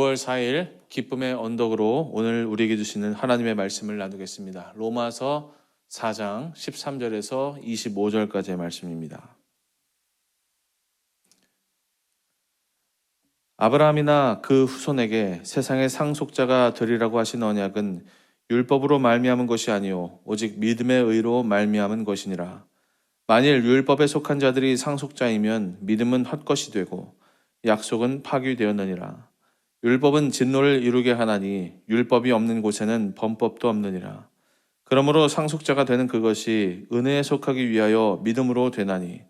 9월 4일 기쁨의 언덕으로 오늘 우리에게 주시는 하나님의 말씀을 나누겠습니다. 로마서 4장 13절에서 25절까지의 말씀입니다. 아브라함이나 그 후손에게 세상의 상속자가 되리라고 하신 언약은 율법으로 말미암은 것이 아니요 오직 믿음의 의로 말미암은 것이니라. 만일 율법에 속한 자들이 상속자이면 믿음은 헛것이 되고 약속은 파기되었느니라. 율법은 진노를 이루게 하나니 율법이 없는 곳에는 범법도 없느니라. 그러므로 상속자가 되는 그것이 은혜에 속하기 위하여 믿음으로 되나니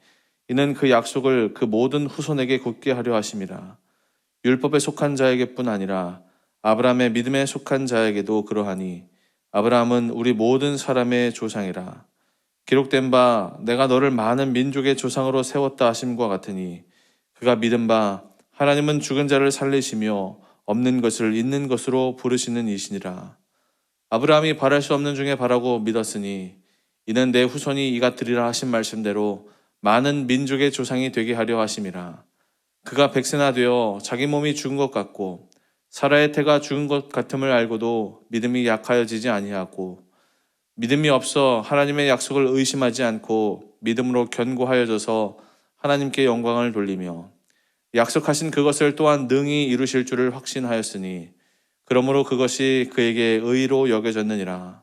이는 그 약속을 그 모든 후손에게 굳게 하려 하심이라. 율법에 속한 자에게뿐 아니라 아브라함의 믿음에 속한 자에게도 그러하니 아브라함은 우리 모든 사람의 조상이라. 기록된 바 내가 너를 많은 민족의 조상으로 세웠다 하심과 같으니 그가 믿은 바 하나님은 죽은 자를 살리시며 없는 것을 있는 것으로 부르시는 이시니라. 아브라함이 바랄 수 없는 중에 바라고 믿었으니 이는 내 후손이 이같으리라 하신 말씀대로 많은 민족의 조상이 되게 하려 하심이라. 그가 백세나 되어 자기 몸이 죽은 것 같고 사라의 태가 죽은 것 같음을 알고도 믿음이 약하여지지 아니하고 믿음이 없어 하나님의 약속을 의심하지 않고 믿음으로 견고하여져서 하나님께 영광을 돌리며 약속하신 그것을 또한 능히 이루실 줄을 확신하였으니 그러므로 그것이 그에게 의로 여겨졌느니라.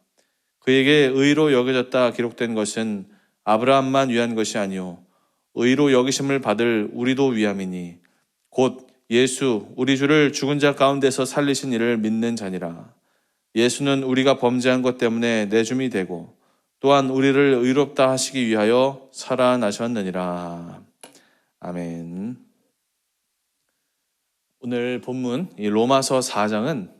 그에게 의로 여겨졌다 기록된 것은 아브라함만 위한 것이 아니요 의로 여기심을 받을 우리도 위함이니 곧 예수 우리 주를 죽은 자 가운데서 살리신 이를 믿는 자니라. 예수는 우리가 범죄한 것 때문에 내줌이 되고 또한 우리를 의롭다 하시기 위하여 살아나셨느니라. 아멘. 오늘 본문 이 로마서 4장은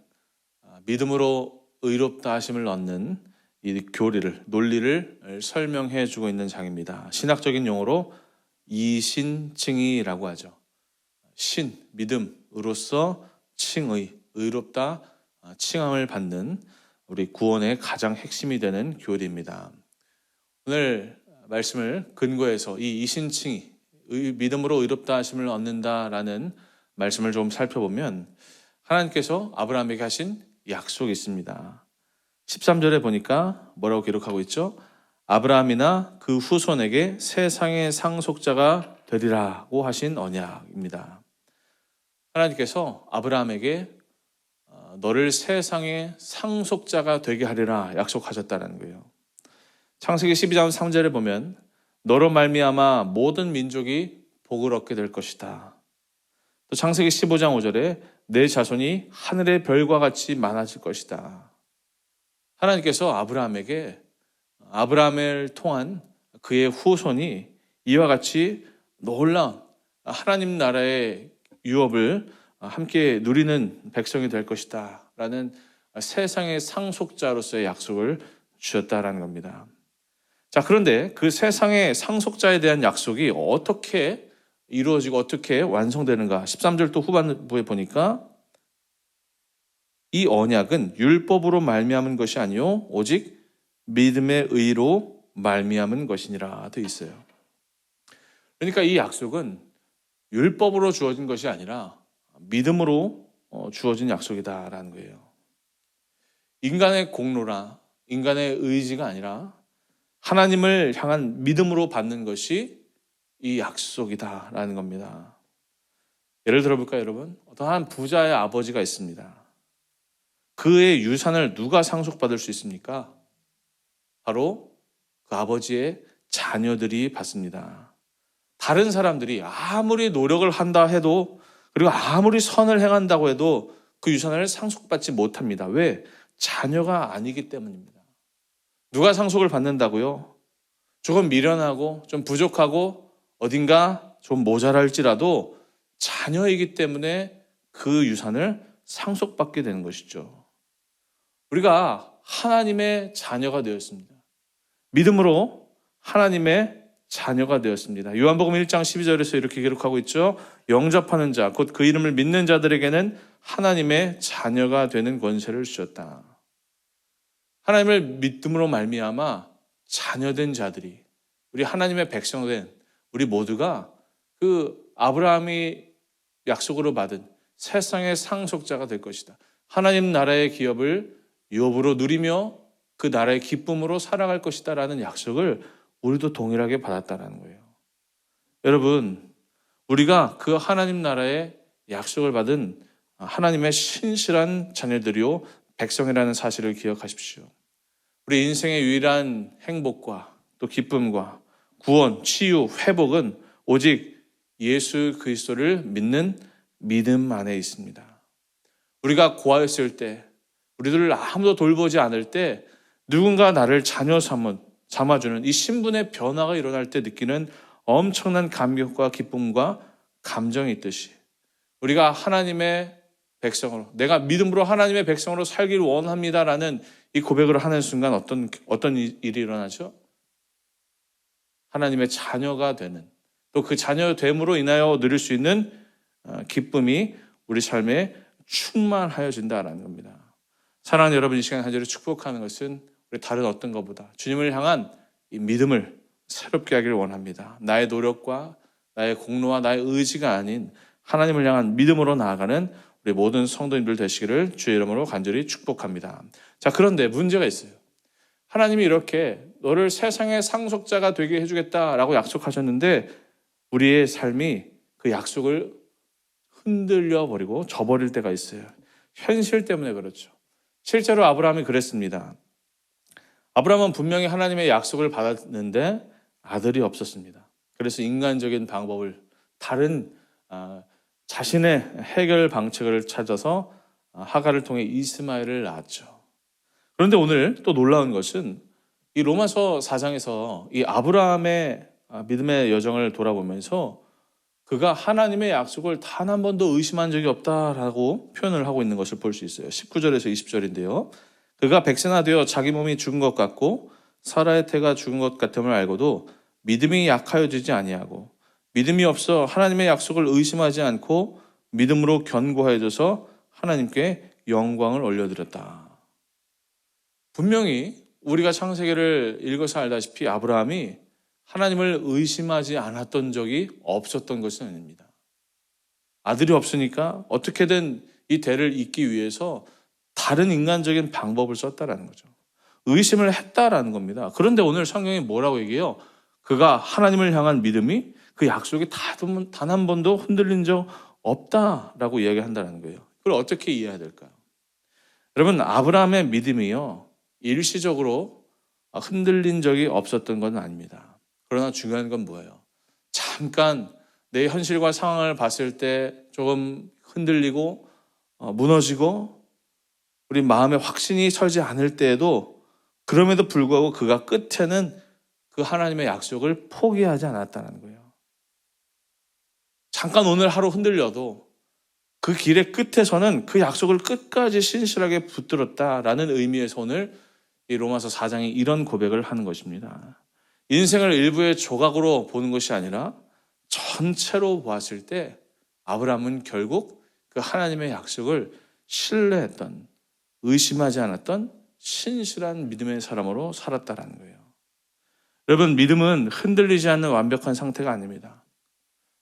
믿음으로 의롭다 하심을 얻는 이 교리를 논리를 설명해 주고 있는 장입니다. 신학적인 용어로 이신칭이라고 하죠. 신 믿음으로써 칭의 의롭다 칭함을 받는 우리 구원의 가장 핵심이 되는 교리입니다. 오늘 말씀을 근거해서 이 이신칭이 의- 믿음으로 의롭다 하심을 얻는다라는 말씀을 좀 살펴보면 하나님께서 아브라함에게 하신 약속이 있습니다. 13절에 보니까 뭐라고 기록하고 있죠? 아브라함이나 그 후손에게 세상의 상속자가 되리라고 하신 언약입니다. 하나님께서 아브라함에게 어, 너를 세상의 상속자가 되게 하리라 약속하셨다는 거예요. 창세기 12장 3절에 보면 너로 말미암아 모든 민족이 복을 얻게 될 것이다. 또 창세기 15장 5절에 내 자손이 하늘의 별과 같이 많아질 것이다. 하나님께서 아브라함에게 아브라함을 통한 그의 후손이 이와 같이 놀라운 하나님 나라의 유업을 함께 누리는 백성이 될 것이다. 라는 세상의 상속자로서의 약속을 주셨다라는 겁니다. 자, 그런데 그 세상의 상속자에 대한 약속이 어떻게 이루어지고 어떻게 완성되는가? 13절 또 후반부에 보니까 이 언약은 율법으로 말미암은 것이 아니요 오직 믿음의 의로 말미암은 것이니라 되어 있어요. 그러니까 이 약속은 율법으로 주어진 것이 아니라 믿음으로 어, 주어진 약속이다라는 거예요. 인간의 공로나 인간의 의지가 아니라 하나님을 향한 믿음으로 받는 것이 이 약속이다라는 겁니다. 예를 들어볼까요, 여러분? 어떠한 부자의 아버지가 있습니다. 그의 유산을 누가 상속받을 수 있습니까? 바로 그 아버지의 자녀들이 받습니다. 다른 사람들이 아무리 노력을 한다 해도 그리고 아무리 선을 행한다고 해도 그 유산을 상속받지 못합니다. 왜? 자녀가 아니기 때문입니다. 누가 상속을 받는다고요? 조금 미련하고 좀 부족하고 어딘가 좀 모자랄지라도 자녀이기 때문에 그 유산을 상속받게 되는 것이죠. 우리가 하나님의 자녀가 되었습니다. 믿음으로 하나님의 자녀가 되었습니다. 요한복음 1장 12절에서 이렇게 기록하고 있죠. 영접하는 자, 곧 그 이름을 믿는 자들에게는 하나님의 자녀가 되는 권세를 주셨다. 하나님을 믿음으로 말미암아 자녀된 자들이 우리 하나님의 백성된 우리 모두가 그 아브라함이 약속으로 받은 세상의 상속자가 될 것이다. 하나님 나라의 기업을 유업으로 누리며 그 나라의 기쁨으로 살아갈 것이다라는 약속을 우리도 동일하게 받았다라는 거예요. 여러분, 우리가 그 하나님 나라의 약속을 받은 하나님의 신실한 자녀들이요 백성이라는 사실을 기억하십시오. 우리 인생의 유일한 행복과 또 기쁨과 구원, 치유, 회복은 오직 예수 그리스도를 믿는 믿음 안에 있습니다. 우리가 고아였을 때, 우리들을 아무도 돌보지 않을 때 누군가 나를 자녀 삼아주는 이 신분의 변화가 일어날 때 느끼는 엄청난 감격과 기쁨과 감정이 있듯이 우리가 하나님의 백성으로 내가 믿음으로 하나님의 백성으로 살기를 원합니다라는 이 고백을 하는 순간 어떤 어떤 일이 일어나죠? 하나님의 자녀가 되는 또 그 자녀 됨으로 인하여 누릴 수 있는 어, 기쁨이 우리 삶에 충만하여진다라는 겁니다. 사랑하는 여러분 이 시간 한 절을 축복하는 것은 우리 다른 어떤 것보다 주님을 향한 이 믿음을 새롭게 하기를 원합니다. 나의 노력과 나의 공로와 나의 의지가 아닌 하나님을 향한 믿음으로 나아가는 우리 모든 성도님들 되시기를 주의 이름으로 간절히 축복합니다. 자, 그런데 문제가 있어요. 하나님이 이렇게 너를 세상의 상속자가 되게 해주겠다라고 약속하셨는데 우리의 삶이 그 약속을 흔들려 버리고 저버릴 때가 있어요. 현실 때문에 그렇죠. 실제로 아브라함이 그랬습니다. 아브라함은 분명히 하나님의 약속을 받았는데 아들이 없었습니다. 그래서 인간적인 방법을 다른 아, 자신의 해결 방책을 찾아서 아, 하가를 통해 이스마엘을 낳았죠. 그런데 오늘 또 놀라운 것은 이 로마서 4장에서 이 아브라함의 아, 믿음의 여정을 돌아보면서 그가 하나님의 약속을 단 한 번도 의심한 적이 없다라고 표현을 하고 있는 것을 볼 수 있어요. 19절에서 20절인데요. 그가 백세나 되어 자기 몸이 죽은 것 같고 사라의 태가 죽은 것 같음을 알고도 믿음이 약하여지지 아니하고 믿음이 없어 하나님의 약속을 의심하지 않고 믿음으로 견고해져서 하나님께 영광을 올려드렸다. 분명히 우리가 창세기를 읽어서 알다시피 아브라함이 하나님을 의심하지 않았던 적이 없었던 것은 아닙니다. 아들이 없으니까 어떻게든 이 대를 잇기 위해서 다른 인간적인 방법을 썼다라는 거죠. 의심을 했다라는 겁니다. 그런데 오늘 성경이 뭐라고 얘기해요? 그가 하나님을 향한 믿음이 그 약속이 단 한 번도 흔들린 적 없다라고 이야기한다는 거예요. 그걸 어떻게 이해해야 될까요? 여러분 아브라함의 믿음이요 일시적으로 흔들린 적이 없었던 건 아닙니다. 그러나 중요한 건 뭐예요? 잠깐 내 현실과 상황을 봤을 때 조금 흔들리고 어, 무너지고 우리 마음에 확신이 설지 않을 때에도 그럼에도 불구하고 그가 끝에는 그 하나님의 약속을 포기하지 않았다는 거예요. 잠깐 오늘 하루 흔들려도 그 길의 끝에서는 그 약속을 끝까지 신실하게 붙들었다라는 의미에서 오늘 이 로마서 4장이 이런 고백을 하는 것입니다. 인생을 일부의 조각으로 보는 것이 아니라 전체로 보았을 때 아브라함은 결국 그 하나님의 약속을 신뢰했던 의심하지 않았던 신실한 믿음의 사람으로 살았다라는 거예요. 여러분 믿음은 흔들리지 않는 완벽한 상태가 아닙니다.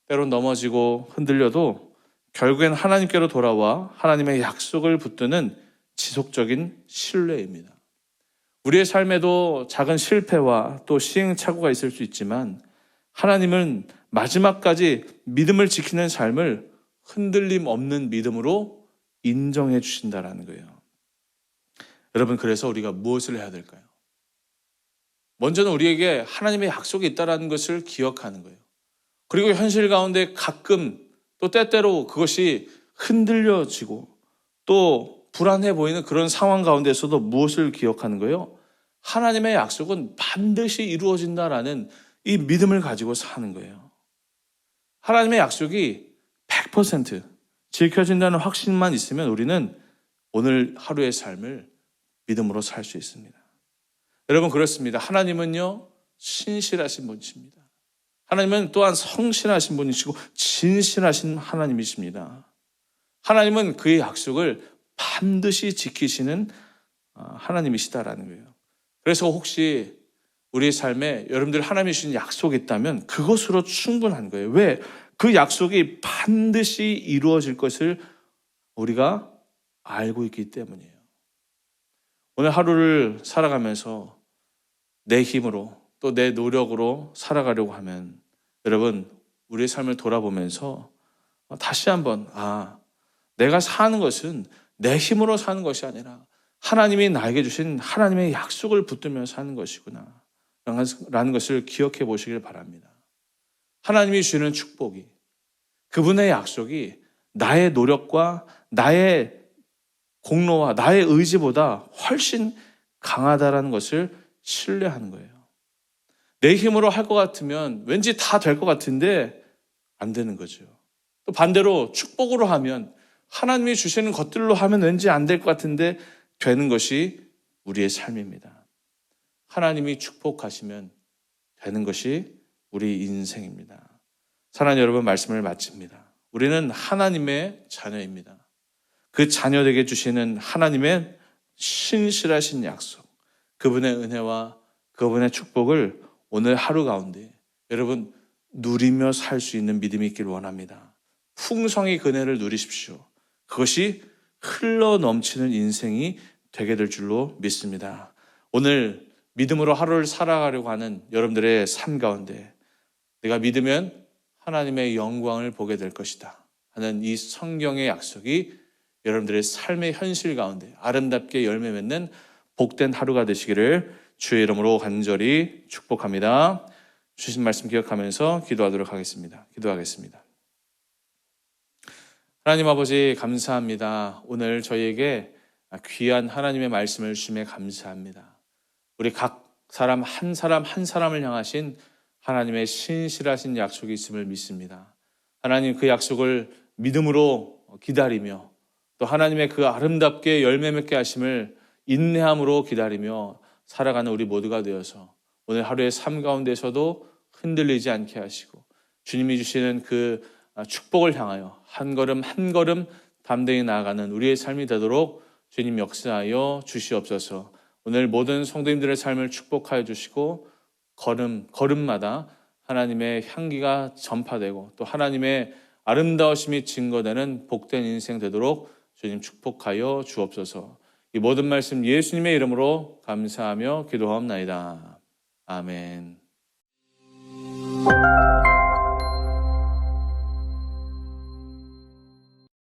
때론 넘어지고 흔들려도 결국엔 하나님께로 돌아와 하나님의 약속을 붙드는 지속적인 신뢰입니다. 우리의 삶에도 작은 실패와 또 시행착오가 있을 수 있지만 하나님은 마지막까지 믿음을 지키는 삶을 흔들림 없는 믿음으로 인정해 주신다라는 거예요. 여러분 그래서 우리가 무엇을 해야 될까요? 먼저는 우리에게 하나님의 약속이 있다라는 것을 기억하는 거예요. 그리고 현실 가운데 가끔 또 때때로 그것이 흔들려지고 또 불안해 보이는 그런 상황 가운데서도 무엇을 기억하는 거예요? 하나님의 약속은 반드시 이루어진다라는 이 믿음을 가지고 사는 거예요. 하나님의 약속이 100% 지켜진다는 확신만 있으면 우리는 오늘 하루의 삶을 믿음으로 살 수 있습니다. 여러분 그렇습니다. 하나님은요 신실하신 분이십니다. 하나님은 또한 성실하신 분이시고 진실하신 하나님이십니다. 하나님은 그의 약속을 반드시 지키시는 어, 하나님이시다라는 거예요. 그래서 혹시 우리 삶에 여러분들 하나님이 주신 약속이 있다면 그것으로 충분한 거예요. 왜? 그 약속이 반드시 이루어질 것을 우리가 알고 있기 때문이에요. 오늘 하루를 살아가면서 내 힘으로 또 내 노력으로 살아가려고 하면 여러분 우리의 삶을 돌아보면서 다시 한번 아 내가 사는 것은 내 힘으로 사는 것이 아니라 하나님이 나에게 주신 하나님의 약속을 붙들며 사는 것이구나 라는 것을 기억해 보시길 바랍니다. 하나님이 주시는 축복이 그분의 약속이 나의 노력과 나의 공로와 나의 의지보다 훨씬 강하다라는 것을 신뢰하는 거예요. 내 힘으로 할 것 같으면 왠지 다 될 것 같은데 안 되는 거죠. 또 반대로 축복으로 하면 하나님이 주시는 것들로 하면 왠지 안 될 것 같은데 되는 것이 우리의 삶입니다. 하나님이 축복하시면 되는 것이 우리 인생입니다. 사랑하는 여러분 말씀을 마칩니다. 우리는 하나님의 자녀입니다. 그 자녀에게 주시는 하나님의 신실하신 약속, 그분의 은혜와 그분의 축복을 오늘 하루 가운데 여러분 누리며 살 수 있는 믿음이 있길 원합니다. 풍성히 그네를 누리십시오. 그것이 흘러 넘치는 인생이 되게 될 줄로 믿습니다. 오늘 믿음으로 하루를 살아가려고 하는 여러분들의 삶 가운데 내가 믿으면 하나님의 영광을 보게 될 것이다 하는 이 성경의 약속이 여러분들의 삶의 현실 가운데 아름답게 열매 맺는 복된 하루가 되시기를 주의 이름으로 간절히 축복합니다. 주신 말씀 기억하면서 기도하도록 하겠습니다. 기도하겠습니다. 하나님 아버지 감사합니다. 오늘 저희에게 귀한 하나님의 말씀을 주심에 감사합니다. 우리 각 사람 한 사람 한 사람을 향하신 하나님의 신실하신 약속이 있음을 믿습니다. 하나님 그 약속을 믿음으로 기다리며 또 하나님의 그 아름답게 열매 맺게 하심을 인내함으로 기다리며 살아가는 우리 모두가 되어서 오늘 하루의 삶 가운데서도 흔들리지 않게 하시고 주님이 주시는 그 축복을 향하여 한 걸음 한 걸음 담대히 나아가는 우리의 삶이 되도록 주님 역사하여 주시옵소서. 오늘 모든 성도님들의 삶을 축복하여 주시고 걸음 걸음마다 하나님의 향기가 전파되고 또 하나님의 아름다우심이 증거되는 복된 인생 되도록 주님 축복하여 주옵소서. 이 모든 말씀 예수님의 이름으로 감사하며 기도하옵나이다. 아멘.